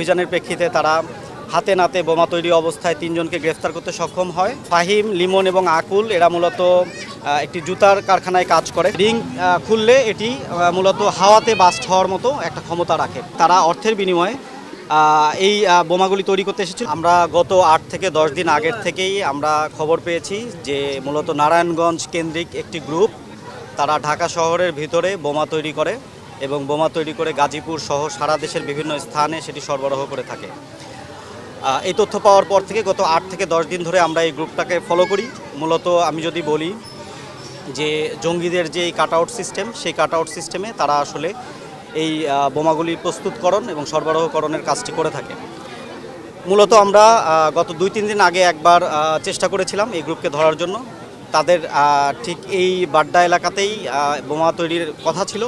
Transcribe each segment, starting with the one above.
অভিযানের প্রেক্ষিতে তারা হাতে নাতে বোমা তৈরি অবস্থায় তিনজনকে গ্রেফতার করতে সক্ষম হয়। ফাহিম, লিমন এবং আকুল, এরা মূলত একটি জুতার কারখানায় কাজ করে। রিং খুললে এটি মূলত হাওয়াতে বাস্ট হওয়ার মতো একটা ক্ষমতা রাখে। তারা অর্থের বিনিময়ে এই বোমাগুলি তৈরি করতে এসেছিল। আমরা গত আট থেকে দশ দিন আগের থেকেই আমরা খবর পেয়েছি যে মূলত নারায়ণগঞ্জ কেন্দ্রিক একটি গ্রুপ, তারা ঢাকা শহরের ভিতরে বোমা তৈরি করে। এবং বোমা তৈরি করে গাজীপুর সহ সারা দেশের বিভিন্ন স্থানে সেটি সরবরাহ করে থাকে। এই তথ্য পাওয়ার পর থেকে গত আট থেকে দশ দিন ধরে আমরা এই গ্রুপটাকে ফলো করি। মূলত আমি যদি বলি যে জঙ্গিদের যে কাট আউট সিস্টেম সেই কাট আউট সিস্টেমে তারা আসলে এই বোমাগুলি প্রস্তুতকরণ এবং সরবরাহকরণের কাজটি করে থাকে। মূলত আমরা গত দুই তিন দিন আগে একবার চেষ্টা করেছিলাম এই গ্রুপকে ধরার জন্য। তাদের ঠিক এই বাড্ডা এলাকাতেই বোমা তৈরির কথা ছিল।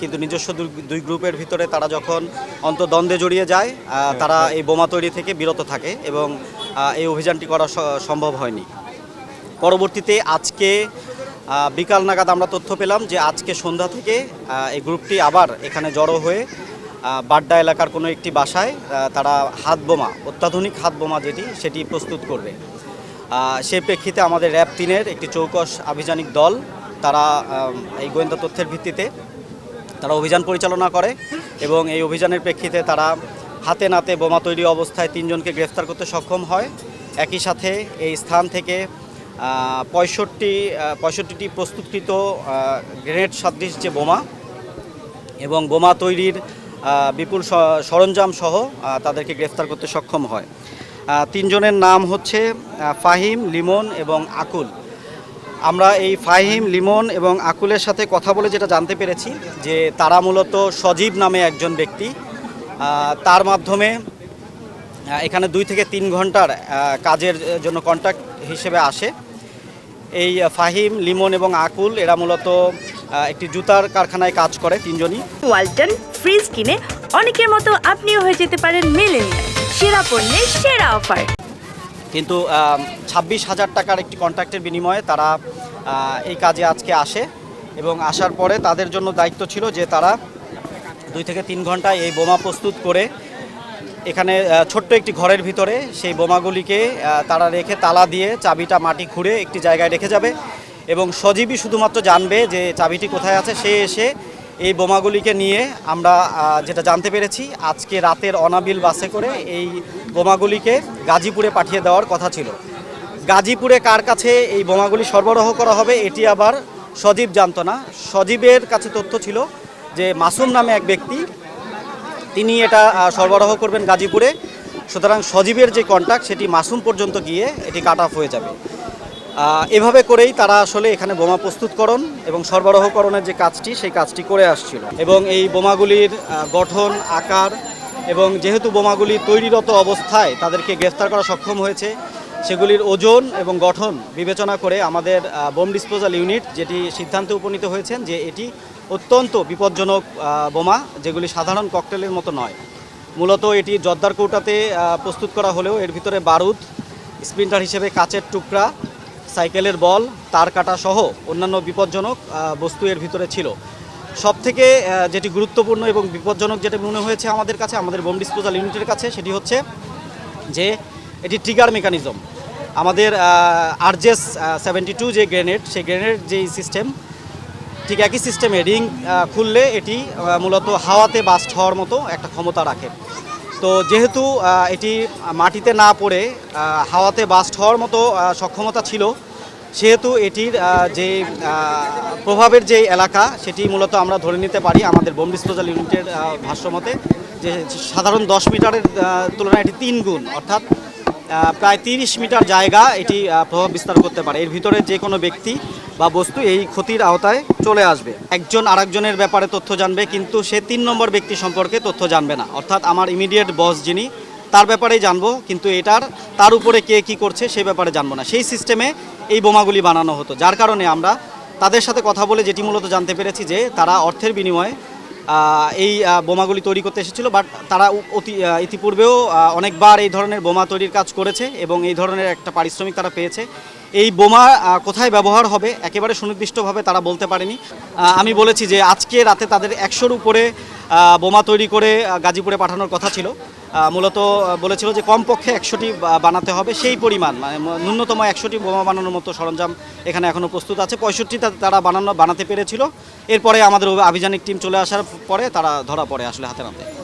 কিন্তু নিজস্ব দুই- গ্রুপের ভিতরে তারা যখন অন্তদ্বন্দ্বে জড়িয়ে যায় তারা এই বোমা তৈরি থেকে বিরত থাকে এবং এই অভিযানটি করা সম্ভব হয়নি। পরবর্তীতে আজকে বিকাল নাগাদ আমরা তথ্য পেলাম যে আজকে সন্ধ্যা থেকে এই গ্রুপটি আবার এখানে জড়ো হয়ে বাড্ডা এলাকার কোনো একটি বাসায় তারা হাত বোমা অত্যাধুনিক হাত বোমা যেটি সেটি প্রস্তুত করবে। আহ, সে প্রেক্ষিতে আমাদের র্যাব তিনের একটি চৌকস আভিযানিক দল তারা এই গোয়েন্দা তথ্যের ভিত্তিতে তারা অভিযান পরিচালনা করে এবং এই অভিযানের প্রেক্ষিতে তারা হাতে নাতে বোমা তৈরি অবস্থায় তিনজনকে গ্রেফতার করতে সক্ষম হয়। একই সাথে এই স্থান থেকে পঁয়ষট্টি পঁয়ষট্টিটি প্রস্তুতকৃত গ্রেনেড সদৃশ যে বোমা এবং বোমা তৈরির বিপুল সরঞ্জাম সহ তাদেরকে গ্রেফতার করতে সক্ষম হয়। তিনজনের নাম হচ্ছে ফাহিম, লিমন এবং আকুল। আমরা এই ফাহিম, লিমন এবং আকুলের সাথে কথা বলে যেটা জানতে পেরেছি, যে তারা মূলত সজীব নামে একজন ব্যক্তি। তার মাধ্যমে এখানে দুই থেকে তিন ঘণ্টার কাজের জন্য কন্ট্যাক্ট হিসেবে আসে। এই ফাহিম, লিমন এবং আকুল, এরা মূলত একটি জুতার কারখানায় কাজ করে তিনজনই। ওয়ালটন ফ্রিজ কিনে অনেকের মতো আপনিও হয়ে যেতে পারেন মিলেনিয়াল। সেরা পণ্যের সেরা অফার। কিন্তু ছাব্বিশ হাজার টাকার একটি কন্ট্রাক্টের বিনিময়ে তারা এই কাজে আজকে আসে এবং আসার পরে তাদের জন্য দায়িত্ব ছিল যে তারা দুই থেকে তিন ঘন্টায় এই বোমা প্রস্তুত করে এখানে ছোট্ট একটি ঘরের ভিতরে সেই বোমাগুলিকে তারা রেখে তালা দিয়ে চাবিটা মাটি খুঁড়ে একটি জায়গায় রেখে যাবে এবং সজীবী শুধুমাত্র জানবে যে চাবিটি কোথায় আছে। সে এসে এই বোমাগুলিকে নিয়ে আমরা যেটা জানতে পেরেছি, আজকে রাতের অনাবিল বাসে করে এই বোমাগুলিকে গাজীপুরে পাঠিয়ে দেওয়ার কথা ছিল। গাজীপুরে কার কাছে এই বোমাগুলি সরবরাহ করা হবে, এটি আবার সজীব জানত না। সজীবের কাছে তথ্য ছিল যে মাসুম নামে এক ব্যক্তি, তিনি এটা সরবরাহ করবেন গাজীপুরে। সুতরাং সজীবের যে কন্ট্যাক্ট সেটি মাসুম পর্যন্ত গিয়ে এটি কাট অফ হয়ে যাবে। এভাবে করেই তারা আসলে এখানে বোমা প্রস্তুতকরণ এবং সরবরাহকরণের যে কাজটি, সেই কাজটি করে আসছিল। এবং এই বোমাগুলির গঠন, আকার এবং যেহেতু বোমাগুলি তৈরিরত অবস্থায় তাদেরকে গ্রেফতার করা সক্ষম হয়েছে, সেগুলির ওজন এবং গঠন বিবেচনা করে আমাদের বোম ডিসপোজাল ইউনিট যেটি সিদ্ধান্তে উপনীত হয়েছেন যে এটি অত্যন্ত বিপজ্জনক বোমা যেগুলি সাধারণ ককটেলের মতো নয়। মূলত এটি জর্দার কৌটাতে প্রস্তুত করা হলেও এর ভিতরে বারুদ, স্প্রিন্টার হিসেবে কাচের টুকরা সাইকেলের বল, তার কাটা সহ অন্যান্য বিপজ্জনক বস্তু এর ভিতরে ছিল। সব থেকে যেটি গুরুত্বপূর্ণ এবং বিপজ্জনক যেটা মনে হয়েছে আমাদের কাছে, আমাদের বোম ডিসপোজাল ইউনিটের কাছে, সেটি হচ্ছে যে এটি ট্রিগার মেকানিজম আমাদের আরজেস সেভেন্টি টু যে গ্রেনেড সেই গ্রেনেড যেই সিস্টেম ঠিক একই সিস্টেমে রিং খুললে এটি মূলত হাওয়াতে বাস্ট হওয়ার মতো একটা ক্ষমতা রাখে। তো যেহেতু এটি মাটিতে না পড়ে হাওয়াতে বাস্ট হওয়ার মতো সক্ষমতা ছিল, সেহেতু এটির যে প্রভাবের যে এলাকা, সেটি মূলত আমরা ধরে নিতে পারি আমাদের বোম ডিসপোজাল ইউনিটের ভাষ্যমতে, যে সাধারণ দশ মিটারের তুলনায় এটি তিন গুণ, অর্থাৎ প্রায় তিরিশ মিটার জায়গা এটি প্রভাব বিস্তার করতে পারে। এর ভিতরে যে কোনো ব্যক্তি বা বস্তু এই ক্ষতির আওতায় চলে আসবে। একজন আরেকজনের ব্যাপারে তথ্য জানবে, কিন্তু সে তিন নম্বর ব্যক্তি সম্পর্কে তথ্য জানবে না। অর্থাৎ আমার ইমিডিয়েট বস যিনি, তার ব্যাপারেই জানব, কিন্তু এটার, তার উপরে কে কি করছে সে ব্যাপারে জানব না। সেই সিস্টেমে এই বোমাগুলি বানানো হতো, যার কারণে আমরা তাদের সাথে কথা বলে যেটি মূলত জানতে পেরেছি যে, তারা অর্থের বিনিময়ে এই বোমাগুলি তৈরি করতে এসেছিল বাট তারা অতি ইতিপূর্বেও অনেকবার এই ধরনের বোমা তৈরির কাজ করেছে এবং এই ধরনের একটা পারিশ্রমিক তারা পেয়েছে। এই বোমা কোথায় ব্যবহার হবে? একেবারে সুনির্দিষ্টভাবে তারা বলতে পারেনি। আমি বলেছি যে আজকে রাতে তাদের একশোর উপরে বোমা তৈরি করে গাজীপুরে পাঠানোর কথা ছিল। মূলত বলেছিল যে কমপক্ষে একশোটি বানাতে হবে। সেই পরিমাণ মানে ন্যূনতম একশোটি বোমা বানানোর মতো সরঞ্জাম এখানে এখনও প্রস্তুত আছে। পঁয়ষট্টিটা তারা বানানো, বানাতে পেরেছিল। এরপরে আমাদের আভিযানিক টিম চলে আসার পরে তারা ধরা পড়ে আসলে হাতে নাতে।